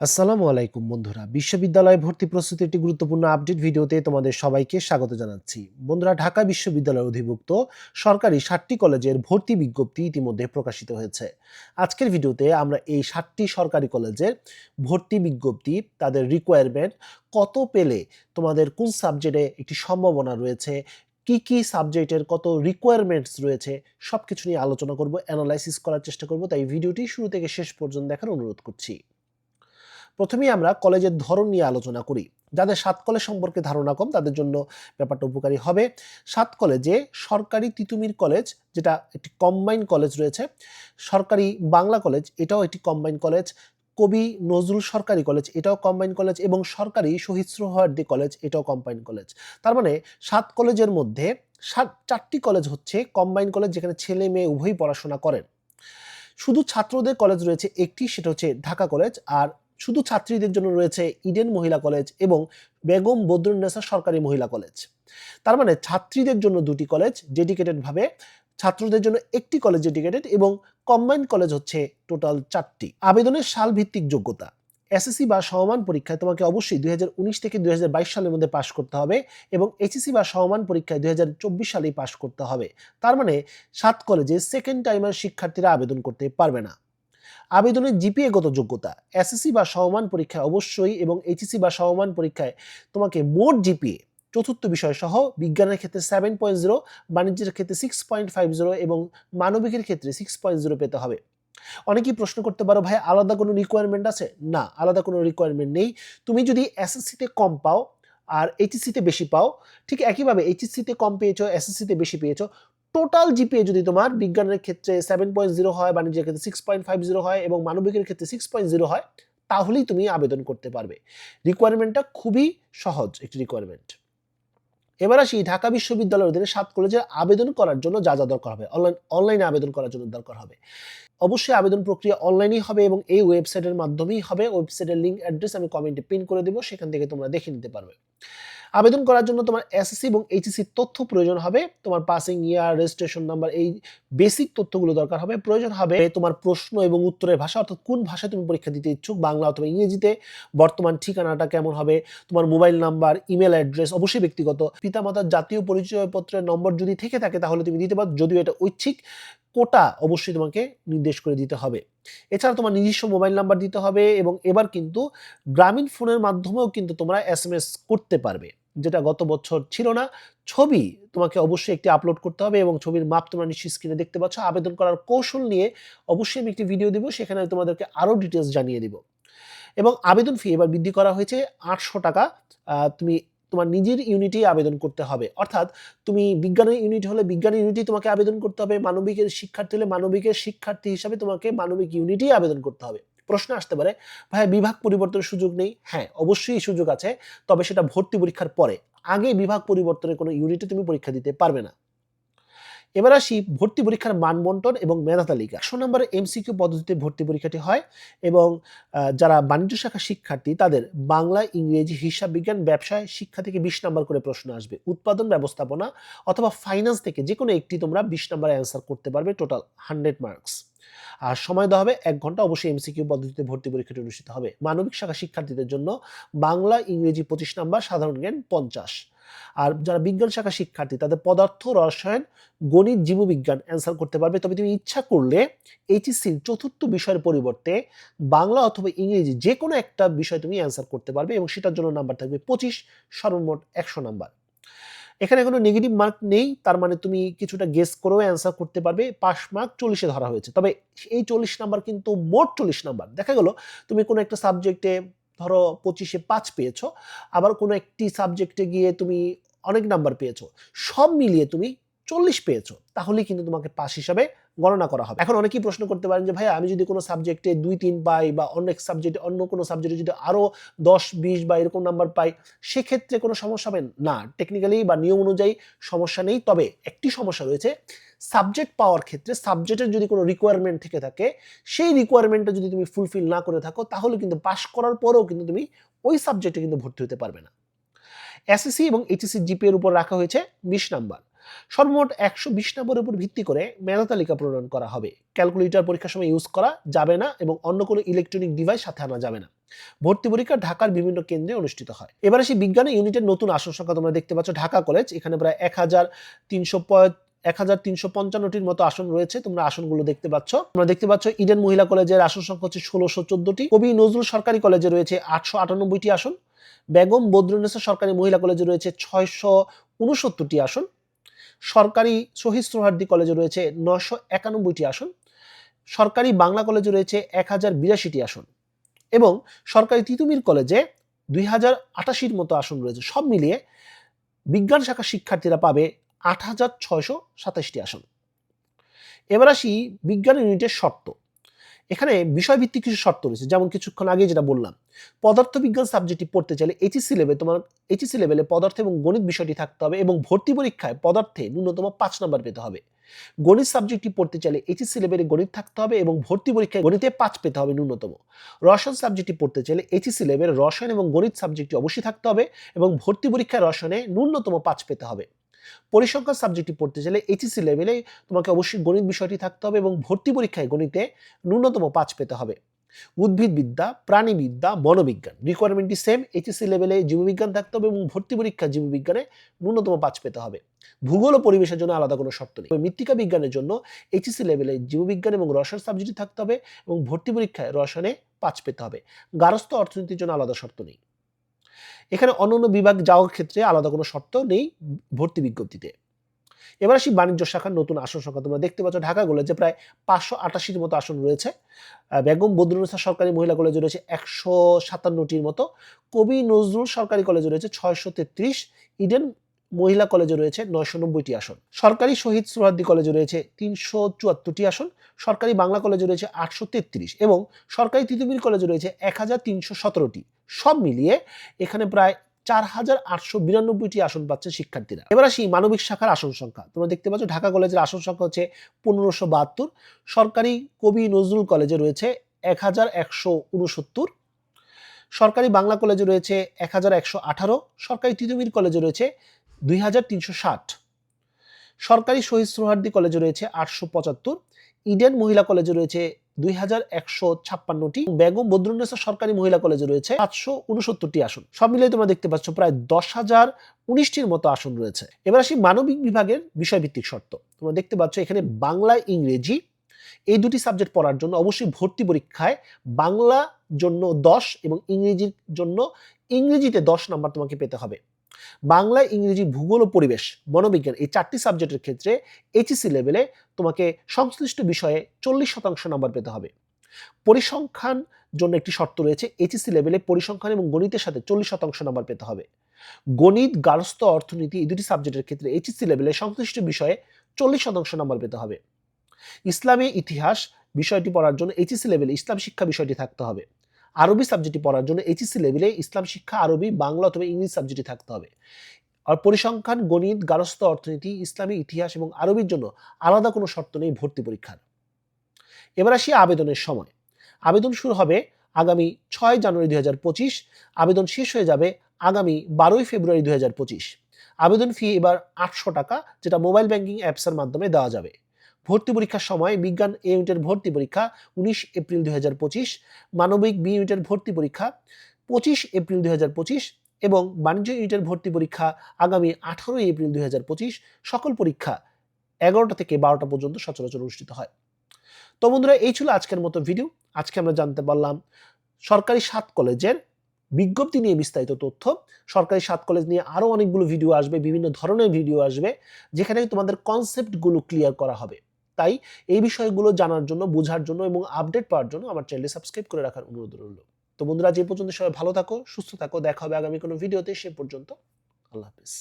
আসসালামু আলাইকুম বন্ধুরা। বিশ্ববিদ্যালয় ভর্তি প্রস্তুতি একটি গুরুত্বপূর্ণ আপডেট ভিডিওতে তোমাদের সবাইকে স্বাগত জানাচ্ছি। বন্ধুরা, ঢাকা বিশ্ববিদ্যালয়ের অধিভুক্ত সরকারি ষাটটি কলেজের ভর্তি বিজ্ঞপ্তি ইতিমধ্যে প্রকাশিত হয়েছে। আজকের ভিডিওতে আমরা এই ষাটটি সরকারি কলেজের ভর্তি বিজ্ঞপ্তি, তাদের রিকোয়ারমেন্ট কত পেলে তোমাদের কোন সাবজেক্টে একটি সম্ভাবনা রয়েছে, কি কি সাবজেক্টের কত রিকোয়ারমেন্টস রয়েছে সব কিছু নিয়ে আলোচনা করব অ্যানালাইসিস করার চেষ্টা করব। তাই ভিডিওটি শুরু থেকে শেষ পর্যন্ত দেখার অনুরোধ করছি। প্রথমেই আমরা কলেজের ধরন নিয়ে আলোচনা করি। যাদের সাত কলেজ সম্পর্কে ধারণা কম, তাদের জন্য ব্যাপারটা উপকারী হবে। সাত কলেজে সরকারি তিতুমির কলেজ, যেটা একটি কম্বাইন কলেজ রয়েছে, সরকারি বাংলা কলেজ, এটাও একটি কম্বাইন কলেজ। কবি নজরুল সরকারি কলেজ, এটাও কম্বাইন কলেজ এবং সরকারি শহীদ সোহরাওয়ার্দী কলেজ, এটাও কম্বাইন কলেজ। তার মানে সাত কলেজের মধ্যে সাত, চারটি কলেজ হচ্ছে কম্বাইন কলেজ, যেখানে ছেলে মেয়ে উভয়ই পড়াশোনা করেন শুধু ছাত্রদের কলেজ রয়েছে, একটি সেটা হচ্ছে ঢাকা কলেজ আর শুধু ছাত্রীদের জন্য রয়েছে ইডেন মহিলা কলেজ এবং বেগম বদরুন্নেসা সরকারি মহিলা কলেজ। তার মানে ছাত্রীদের জন্য দুটি কলেজ ডেডিকেটেড ভাবে, ছাত্রদের জন্য একটি কলেজ ডেডিকেটেড এবং কম্বাইন্ড কলেজ হচ্ছে টোটাল চারটি। আবেদনের সাল ভিত্তিক যোগ্যতা এসএসসি বা সমমান পরীক্ষায় তোমাকে অবশ্যই দুই হাজার উনিশ থেকে দুই হাজার বাইশ সালের মধ্যে পাশ করতে হবে এবং এইচএসসি বা সমমান পরীক্ষায় দুই হাজার চব্বিশ সালেই পাশ করতে হবে। তার মানে সাত কলেজে সেকেন্ড টাইমার শিক্ষার্থীরা আবেদন করতে পারবে না। আবেদনের জিপিএগত যোগ্যতা এসএসসি বা সমমান পরীক্ষায় অবশ্যই এবং এইচএসসি বা সমমান পরীক্ষায় তোমাকে মোট জিপিএ, চতুর্থ বিষয় সহ বিজ্ঞানের ক্ষেত্রে সেভেন পয়েন্ট জিরো বাণিজ্যের ক্ষেত্রে সিক্স পয়েন্ট ফাইভ জিরো এবং মানবিকের ক্ষেত্রে সিক্স পয়েন্ট জিরো পেতে হবে। অনেকেই প্রশ্ন করতে পারো, ভাই, আলাদা কোনো রিকোয়ারমেন্ট আছে? না, আলাদা কোনো রিকোয়ারমেন্ট নেই। তুমি যদি এসএসসিতে কম পাও আর এইচএসসিতে বেশি পাও, ঠিক একইভাবে এইচএসসিতে কম পেয়েছ এসএসসিতে বেশি পেয়েছ টোটাল জিপিএ যদি তোমার বিজ্ঞানের ক্ষেত্রে সেভেন পয়েন্ট জিরো হয়, বাণিজ্যের ক্ষেত্রে সিক্স পয়েন্ট ফাইভ জিরো হয় এবং মানবিকের ক্ষেত্রে সিক্স পয়েন্ট জিরো হয়, তাহলেই তুমি আবেদন করতে পারবে। রিকোয়ারমেন্টটা খুবই সহজ একটি রিকোয়ারমেন্ট এবার আসি, ঢাকা বিশ্ববিদ্যালয়ের অধীনে সাত কলেজে আবেদন করার জন্য যা যা দরকার হবে। অনলাইন অনলাইনে আবেদন করার জন্য দরকার হবে। অবশ্যই আবেদন প্রক্রিয়া অনলাইনেই হবে এবং এই ওয়েবসাইটের মাধ্যমেই হবে। ওয়েবসাইটের লিঙ্ক অ্যাড্রেস আমি কমেন্টে পিন করে দেবো, সেখান থেকে তোমরা দেখে নিতে পারবে। আবেদন করার জন্য তোমার এসএসসি এবং এইচএসসি তথ্য প্রয়োজন হবে। তোমার পাসিং ইয়ার রেজিস্ট্রেশন নাম্বার এই বেসিক তথ্যগুলো দরকার হবে। প্রয়োজন হবে তোমার প্রশ্ন এবং উত্তরের ভাষা, অর্থাৎ কোন ভাষায় তুমি পরীক্ষা দিতে ইচ্ছুক, বাংলা অথবা ইংরেজিতে। বর্তমান ঠিকানাটা কেমন হবে, তোমার মোবাইল নাম্বার ইমেল অ্যাড্রেস অবশ্যই ব্যক্তিগত। পিতামাতার জাতীয় পরিচয়পত্রের নম্বর যদি থেকে থাকে, তাহলে তুমি দিতে পারো। যদিও এটা ঐচ্ছিক, কোটা অবশ্যই তোমাকে নির্দেশ করে দিতে হবে। এছাড়া তোমার নিজস্ব মোবাইল নাম্বার দিতে হবে এবং এবার কিন্তু গ্রামীণ ফোনের মাধ্যমেও কিন্তু তোমরা এস করতে পারবে। যেটা গত বছর ছিল না, ছবি তোমাকে অবশ্যই একটি আপলোড করতে হবে এবং ছবির মাপ তোমরা নিশ্চয়ই স্ক্রিনে দেখতে পাচ্ছ। আবেদন করার কৌশল নিয়ে অবশ্যই আমি একটি ভিডিও দিব, সেখানে আমি তোমাদেরকে আরও ডিটেলস জানিয়ে দিব। এবং আবেদন ফি এবার বৃদ্ধি করা হয়েছে আটশো টাকা। তুমি তোমার নিজের ইউনিটেই আবেদন করতে হবে। অর্থাৎ তুমি বিজ্ঞানের ইউনিট হলে বিজ্ঞানের ইউনিটেই তোমাকে আবেদন করতে হবে। মানবিকের শিক্ষার্থী হলে মানবিকের শিক্ষার্থী হিসাবে তোমাকে মানবিক ইউনিটেই আবেদন করতে হবে। প্রশ্ন আসতে পারে, ভাই, বিভাগ পরিবর্তনের সুযোগ নেই? হ্যাঁ অবশ্যই সুযোগ আছে, তবে সেটা ভর্তি পরীক্ষার পরে। আগে বিভাগ পরিবর্তনের কোনো ইউনিটে তুমি পরীক্ষা দিতে পারবে না। এবার আসি ভর্তি পরীক্ষার মানবন্টন এবং মেধা তালিকা। একশো নম্বরের এমসিকিউ পদ্ধতিতে ভর্তি পরীক্ষাটি হয় এবং যারা বাণিজ্য শাখা শিক্ষার্থী তাদের বাংলা, ইংরেজি, হিসাব বিজ্ঞান, ব্যবসায় শিক্ষা থেকে বিশ নম্বর করে প্রশ্ন আসবে। উৎপাদন ব্যবস্থাপনা অথবা ফাইন্যান্স থেকে যে কোনো একটি তোমরা বিশ নম্বরে অ্যান্সার করতে পারবে টোটাল হান্ড্রেড মার্কস আর সময় দেওয়া হবে এক ঘণ্টা, অবশ্যই এমসিকিউ পদ্ধতিতে ভর্তি পরীক্ষাটি অনুষ্ঠিত হবে। মানবিক শাখা শিক্ষার্থীদের জন্য বাংলা, ইংরেজি পঁচিশ নাম্বার, সাধারণ জ্ঞান পঞ্চাশ। আর যারা বিজ্ঞান শাখা শিক্ষার্থী, তাদের পদার্থ, রসায়ন, গণিত, জীববিজ্ঞান অ্যান্সার করতে পারবে। তবে তুমি ইচ্ছা করলে এইচএসসির চতুর্থ বিষয়ের পরিবর্তে বাংলা অথবা ইংরেজি যে কোনো একটা বিষয় তুমি অ্যান্সার করতে পারবে এবং সেটার জন্য নাম্বার থাকবে পঁচিশ, সর্বমোট একশো নাম্বার এখানে কোনো নেগেটিভ মার্ক নেই, তার মানে তুমি কিছুটা গেস করেও অ্যান্সার করতে পারবে। পাস মার্ক চল্লিশে ধরা হয়েছে। তবে এই চল্লিশ নাম্বার কিন্তু মোট চল্লিশ নাম্বার দেখা গেল, তুমি কোনো একটা সাবজেক্টে ধরো পঁচিশে পাঁচ পেয়েছ, আবার কোনো একটি সাবজেক্টে গিয়ে তুমি অনেক নাম্বার পেয়েছ, সব মিলিয়ে তুমি চল্লিশ পেয়েছ, তাহলেই কিন্তু তোমাকে পাস হিসাবে গণনা করা হবে। এখন অনেকেই প্রশ্ন করতে পারেন যে ভাই আমি যদি কোনো সাবজেক্টে দুই, তিন পাই বা অন্য এক সাবজেক্টে অন্য কোনো সাবজেক্টে যদি আরও দশ, বিশ বা এরকম নাম্বার পাই, সেক্ষেত্রে কোনো সমস্যা হবে? না টেকনিক্যালি বা নিয়ম অনুযায়ী সমস্যা নেই, তবে একটি সমস্যা রয়েছে সাবজেক্ট পাওয়ার ক্ষেত্রে সাবজেক্টের যদি কোনো রিকোয়ারমেন্ট থেকে থাকে, সেই রিকোয়ারমেন্টটা যদি তুমি ফুলফিল না করে থাকো, তাহলে কিন্তু পাস করার পরেও কিন্তু তুমি ওই সাবজেক্টে কিন্তু ভর্তি হতে পারবে না। এসএসসি এবং এইচএসসি জিপি এর উপর রাখা হয়েছে বিশ নাম্বার। সর্বমোট একশো বিশ নম্বরের উপর ভিত্তি করে মেধা তালিকা প্রণয়ন করা হবে। ক্যালকুলেটর পরীক্ষার সময় ইউজ করা যাবে না এবং অন্য কোনো ইলেকট্রনিক ডিভাইস সাথে আনা যাবে না। ভর্তি পরীক্ষা ঢাকার বিভিন্ন কেন্দ্রে অনুষ্ঠিত হয়। এবার সেই বিজ্ঞান ইউনিটের নতুন আসন সংখ্যা তোমরা দেখতে পাচ্ছ ঢাকা কলেজ এখানে প্রায় এক হাজার তিনশো এক হাজার তিনশো পঞ্চান্নটির মতো আসন রয়েছে, তোমরা আসনগুলো দেখতে পাচ্ছ। তোমরা দেখতে পাচ্ছ ইডেন মহিলা কলেজের আসন সংখ্যা হচ্ছে ষোলোশো চোদ্দটি। কবি নজরুল সরকারি কলেজে রয়েছে আটশো আটানব্বইটি আসন। বেগম বদরুন্নেসা সরকারি মহিলা কলেজে রয়েছে ছয়শো উনসত্তরটি আসন। সরকারি শহীদ সোহার্দি কলেজে রয়েছে নশো একানব্বইটি আসন। সরকারি বাংলা কলেজে রয়েছে এক হাজার বিরাশিটি আসন। এবং সরকারি তিতুমির কলেজে দুই হাজার আটাশির মতো আসন রয়েছে। সব মিলিয়ে বিজ্ঞান শাখা শিক্ষার্থীরা পাবে আট হাজার ছয়শো সাতাশটি আসন। এবার আসি বিজ্ঞান ইউনিটের শর্ত। এখানে বিষয়ভিত্তিক কিছু শর্ত রয়েছে, যেমন কিছুক্ষণ আগে যেটা বললাম। পদার্থবিজ্ঞান সাবজেক্টটি পড়তে চাইলে এইচএসসি লেভেলে তোমার এইচএসসি লেভেলে পদার্থ এবং গণিত বিষয়টি থাকতে হবে এবং ভর্তি পরীক্ষায় পদার্থে ন্যূনতম পাঁচ নম্বর পেতে হবে। গণিত সাবজেক্টটি পড়তে চাইলে এইচএসসি লেভেলে গণিত থাকতে হবে এবং ভর্তি পরীক্ষায় গণিতে পাঁচ পেতে হবে ন্যূনতম। রসায়ন সাবজেক্টটি পড়তে চাইলে এইচএসসি লেভেলে রসায়ন এবং গণিত সাবজেক্টটি অবশ্যই থাকতে হবে এবং ভর্তি পরীক্ষায় রসায়নে ন্যূনতম পাঁচ পেতে হবে। পরিসংখ্যান সাবজেক্টটি পড়তে চাইলে এইচএসসি লেভেলে তোমাকে অবশ্যই গণিত বিষয়টি থাকতে হবে এবং ভর্তি পরীক্ষায় গণিতে ন্যূনতম পাঁচ পেতে হবে। উদ্ভিদবিদ্যা, প্রাণীবিদ্যা মনোবিজ্ঞান রিকোয়ারমেন্টটি সেম এইচএসসি লেভেলে জীববিজ্ঞান থাকতে হবে এবং ভর্তি পরীক্ষা জীববিজ্ঞানে ন্যূনতম পাঁচ পেতে হবে। ভূগোল ও পরিবেশের জন্য আলাদা কোনো শর্ত নেই। মৃত্তিকা বিজ্ঞানের জন্য এইচএসসি লেভেলে জীববিজ্ঞান এবং রসায়ন সাবজেক্টটি থাকতে হবে এবং ভর্তি পরীক্ষায় রসায়নে পাঁচ পেতে হবে। গারস্থ অর্থনীতির জন্য আলাদা শর্ত নেই। এখানে অন্যান্য বিভাগ যাওয়ার ক্ষেত্রে আলাদা কোনো শর্ত নেই ভর্তি বিজ্ঞপ্তিতে। এবার আসি বাণিজ্য শাখার নতুন আসন সংখ্যা। তোমরা দেখতে পাচ্ছ ঢাকা কলেজে প্রায় পাঁচশো আটাশির মতো আসন রয়েছে। বেগম বদরুন্নেসা সরকারি মহিলা কলেজে রয়েছে একশো সাতান্নটির মতো। কবি নজরুল সরকারি কলেজে রয়েছে ছয়শো তেত্রিশ। ইডেন মহিলা কলেজে রয়েছে নয়শো নব্বইটি আসন। সরকারি শহীদ সুরাদ্দি কলেজে রয়েছে তিনশো চুয়াত্তরটি আসন। সরকারি বাংলা কলেজে রয়েছে আটশো তেত্রিশ এবং সরকারি তিতুমির কলেজে রয়েছে এক হাজার তিনশো সতেরোটি। সব মিলিয়ে এখানে প্রায় চার হাজার আটশো বিরানব্বইটি আসন পাচ্ছে শিক্ষার্থীরা। এবার আসি মানবিক শাখার আসন সংখ্যা। তোমরা দেখতে পাচ্ছ ঢাকা কলেজের আসন সংখ্যা হচ্ছে পনেরোশো বাহাত্তর। সরকারি কবি নজরুল কলেজে রয়েছে এক হাজার একশো উনসত্তর। সরকারি বাংলা কলেজে রয়েছে এক হাজার একশো আঠারো। সরকারি তিতুমির কলেজে রয়েছে দুই হাজার তিনশো ষাট। সরকারি শহীদ সোহার্দি কলেজে রয়েছে আটশো পঁচাত্তর। ইডেন মহিলা কলেজে রয়েছে দুই হাজার একশো ছাপ্পান্নটি বেগম বদরুন্নেসা সরকারি মহিলা কলেজে রয়েছে সাতশো উনসত্তরটি আসন। সব মিলিয়ে তোমরা দেখতে পাচ্ছ প্রায় দশ হাজার উনিশটির মতো আসন রয়েছে। এবার আসি মানবিক বিভাগের বিষয়ভিত্তিক শর্ত। তোমরা দেখতে পাচ্ছ এখানে বাংলা, ইংরেজি এই দুটি সাবজেক্ট পড়ার জন্য অবশ্যই ভর্তি পরীক্ষায় বাংলা জন্য দশ এবং ইংরেজির জন্য ইংরেজিতে দশ নাম্বার তোমাকে পেতে হবে। বাংলা, ইংরেজি, ভূগোল ও পরিবেশ মনোবিজ্ঞান এই চারটি সাবজেক্টের ক্ষেত্রে এইচএসসি লেভেলে তোমাকে সংশ্লিষ্ট বিষয়ে চল্লিশ শতাংশ নাম্বার পেতে হবে। পরিসংখ্যান জন্য একটি শর্ত রয়েছে এইচএসসি লেভেলে পরিসংখ্যান এবং গণিতের সাথে চল্লিশ শতাংশ নাম্বার পেতে হবে। গণিত গার্হস্থ অর্থনীতি এই দুটি সাবজেক্টের ক্ষেত্রে এইচএসসি লেভেলে সংশ্লিষ্ট বিষয়ে চল্লিশ শতাংশ নাম্বার পেতে হবে। ইসলামী ইতিহাস বিষয়টি পড়ার জন্য এইচএসসি লেভেলে ইসলাম শিক্ষা বিষয়টি থাকতে হবে। আরবি সাবজেক্টটি পড়ার জন্য এইচএসসি লেভেলে ইসলাম শিক্ষা, আরবি, বাংলা অথবা ইংলিশ সাবজেক্টটি থাকতে হবে। আর পরিসংখ্যান, গণিত, গারস্থ অর্থনীতি, ইসলামী ইতিহাস এবং আরবির জন্য আলাদা কোনো শর্ত নেই ভর্তি পরীক্ষার। এবার আসি আবেদনের সময়। আবেদন শুরু হবে আগামী ছয় জানুয়ারি দু হাজার পঁচিশ, আবেদন শেষ হয়ে যাবে আগামী বারোই ফেব্রুয়ারি দু হাজার পঁচিশ। আবেদন ফি এবার আটশো টাকা, যেটা মোবাইল ব্যাংকিং অ্যাপসের মাধ্যমে দেওয়া যাবে। ভর্তি পরীক্ষার সময় বিজ্ঞান এ ইউনিটের ভর্তি পরীক্ষা উনিশ এপ্রিল দুই হাজার পঁচিশ, মানবিক বি ইউনিটের ভর্তি পরীক্ষা পঁচিশ এপ্রিল দুই হাজার পঁচিশ এবং বাণিজ্য ইউনিটের ভর্তি পরীক্ষা আগামী আঠারোই এপ্রিল দু হাজার পঁচিশ। সকল পরীক্ষা এগারোটা থেকে বারোটা পর্যন্ত সচরাচর অনুষ্ঠিত হয়। তো বন্ধুরা, এই ছিল আজকের মতো ভিডিও আজকে আমরা জানতে পারলাম সরকারি সাত কলেজের বিজ্ঞপ্তি নিয়ে বিস্তারিত তথ্য। সরকারি সাত কলেজ নিয়ে আরও অনেকগুলো ভিডিও আসবে, বিভিন্ন ধরনের ভিডিও আসবে, যেখানে তোমাদের কনসেপ্টগুলো ক্লিয়ার করা হবে। তাই এই বিষয়গুলো জানার জন্য, বোঝার জন্য এবং আপডেট পাওয়ার জন্য আমার চ্যানেলে সাবস্ক্রাইব করে রাখার অনুরোধ রইল। তো বন্ধুরা যে পর্যন্ত সবাই ভালো থাকো, সুস্থ থাকো, দেখা হবে আগামী কোনো ভিডিওতে সে পর্যন্ত আল্লাহ হাফিজ।